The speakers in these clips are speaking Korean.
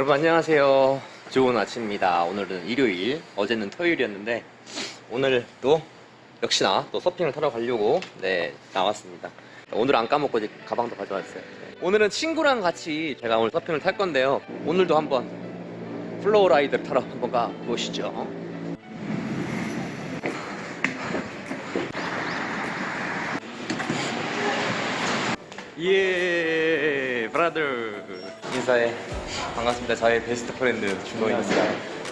여러분 안녕하세요. 좋은 아침입니다. 오늘은 일요일, 어제는 토요일이었는데 오늘도 역시나 또 서핑을 타러 가려고 네 나왔습니다. 오늘 안 까먹고 이제 가방도 가져왔어요. 네. 오늘은 친구랑 같이 제가 오늘 서핑을 탈 건데요. 오늘도 한번 플로우 라이드를 타러 한번 가 보시죠. 예, 브라더 인사해. 반갑습니다. 저의 베스트 프렌드 준호입니다.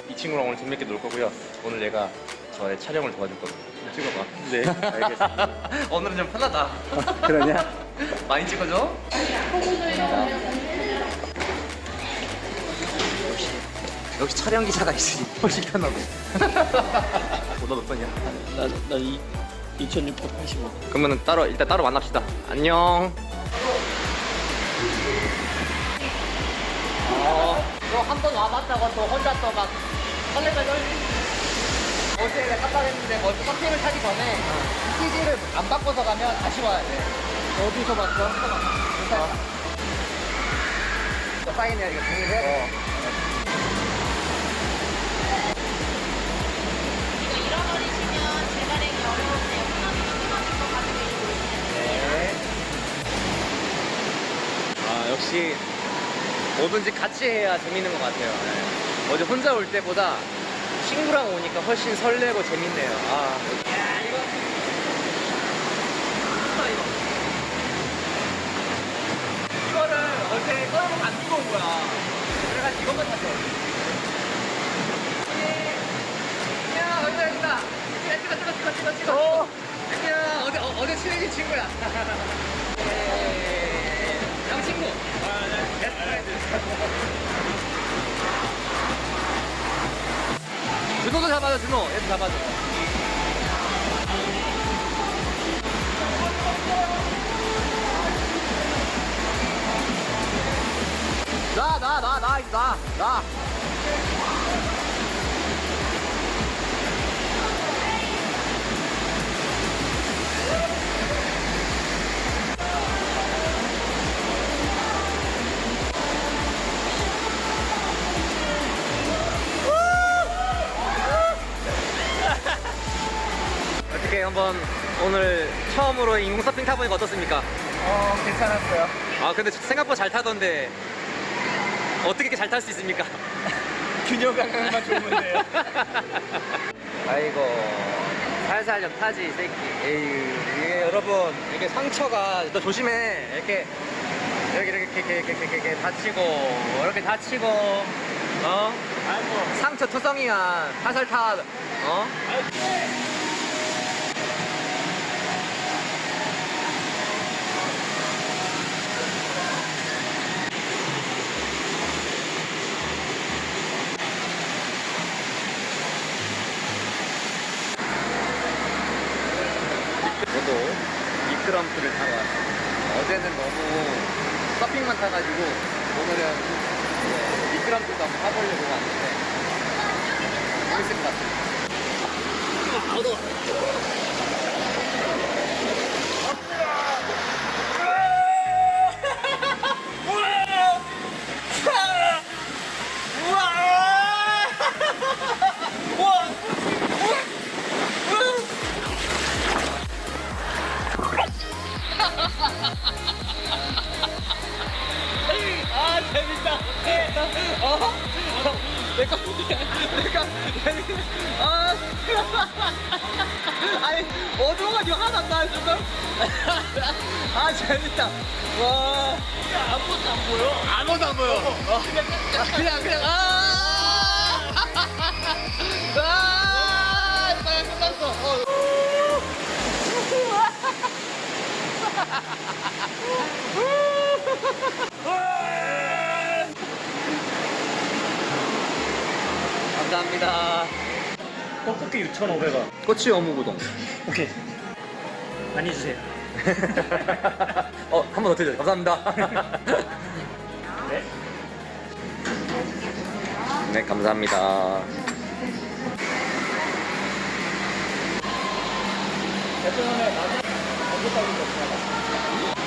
이 친구랑 오늘 재밌게 놀 거고요. 오늘 얘가 저의 촬영을 도와줄. 좀 찍어봐. 네, 알겠습니다. 오늘은 좀 편하다. 그러냐? 많이 찍어줘. 역시, 역시 촬영 기사가 있으니 훨씬 편하고. 너몇 번이야? 나, 나 이, 2685. 그러면 따로 일단 따로 만납시다. 안녕. 너 한 번 와봤다고 또 혼자 또 막 설레발 떨리 어제 내가 깜빡 했는데 먼저 서핑을 타기 전에 CG를 안 바꿔서 가면 다시 와야 돼. 어디서 봤어? 인사 너 사인해야 이거 동의해야 돼. 이거 잃어버리시면 재발행이 어려운데 끊어질 거 가지고 있는 아 역시 뭐든지 같이 해야 재밌는 것 같아요. 네. 어제 혼자 올 때보다 친구랑 오니까 훨씬 설레고 재밌네요. 아. 야, 이거. 좋다, 이거. 이거를 어제 꺼내고 안 들고 온 거야. 그래가지고 이것만 탔어. 야, 여기다, 여기다. 찍어, 찍어, 찍어, 찍어, 찍어. 야, 어제, 어, 어제 친해진 친구야. 예. 형 친구. 준호도 잡아줘, 준호. 얘도 잡아줘. 나, 나, 나, 나, 나, 나. 어떻게 한번 오늘 처음으로 인공 서핑 타보니까 어떻습니까? 어 괜찮았어요. 아 근데 생각보다 잘 타던데 어떻게 이렇게 잘 탈 수 있습니까? 균형 감각만 돼요. 아이고 살살 좀 타지 이 새끼. 에이 이게 여러분 이게 상처가 너 조심해. 이렇게 이렇게 이렇게 이렇게 이렇게, 이렇게, 이렇게 다치고 이렇게 다치고 어? 아이고. 상처 투성이야. 살살 타 어? 저도 미끄럼틀을 타러 왔어요. 어제는 너무 서핑만 타가지고 오늘은 이제 미끄럼틀도 한번 타보려고 왔는데 재밌을 것 같아요. 아 아니 어두워가지고 하나도 안 지금? 아 재밌다. 와. 아무것도 안 보여? 아무것도 안 보여. 어. 그냥 그냥. 아 떡볶이 6,500원. 꼬치 어묵 우동. 오케이. 많이 주세요. 어, 한 번 더 드려요. 감사합니다. 네. 네, 감사합니다. 대표님의 마지막 언제까지 됐어요?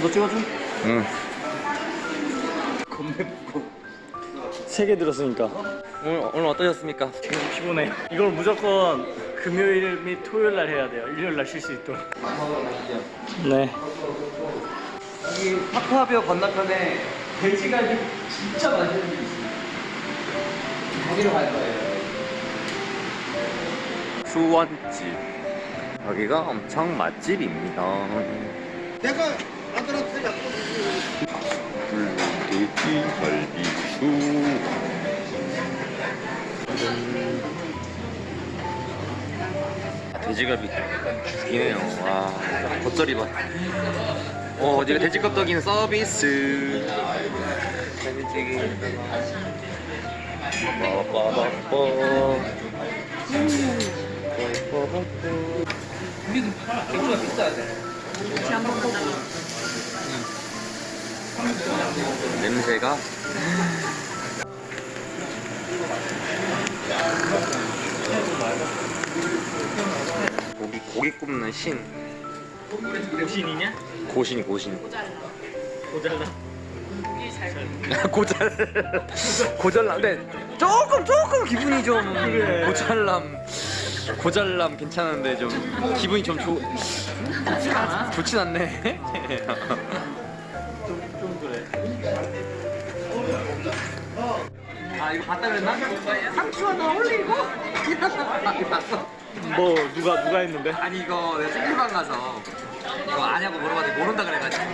너 찍어줘? 응. 세개 들었으니까 오늘 오늘 어떠셨습니까? 피곤해. 이걸 무조건 금요일 및 토요일 날 해야 돼요. 일요일 날 쉴 수 있도록. 네. 여기 파크하비어 건너편에 돼지갈비 진짜 맛있는 집 있습니다. 거기로 갈 거예요. 수원집. 여기가 엄청 맛집입니다. 내가 아들한테 약속 돼지갈비수. 돼지갈비 죽이네요. 와, 겉절이 봐. 어, 어디가 돼지 껍데기는 서비스. 돼지찌개. 빠빠빠빠. 맥주가 비싸야 돼. 냄새가 고기 고기 굽는 신 고신이냐? 고신 고신 고잘라. 고잘 고잘남 근데 조금 조금 기분이 좀 그래. 고잘남 고잘남 괜찮은데 좀 기분이 좀 좋, 좋진 않네 이거 봤다 그랬나 상추 하나 올리고 봤어 뭐 누가 누가 했는데? 아니 이거 내가 찜질방 가서 이거 아냐고 물어봤는데 모른다 그래가지고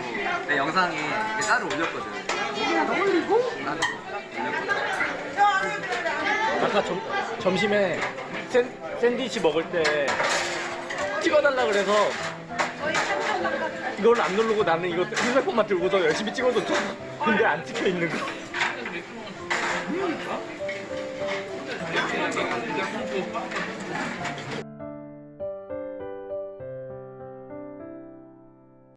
내 영상에 이렇게 따로 올렸거든 하나 올리고 나도 아까 점, 점심에 샌, 샌드위치 먹을 때 찍어달라 그래서 이걸 안 누르고 나는 이거 휴대폰만 들고서 열심히 찍어줬죠. 근데 안 찍혀 있는 거. 그러니까.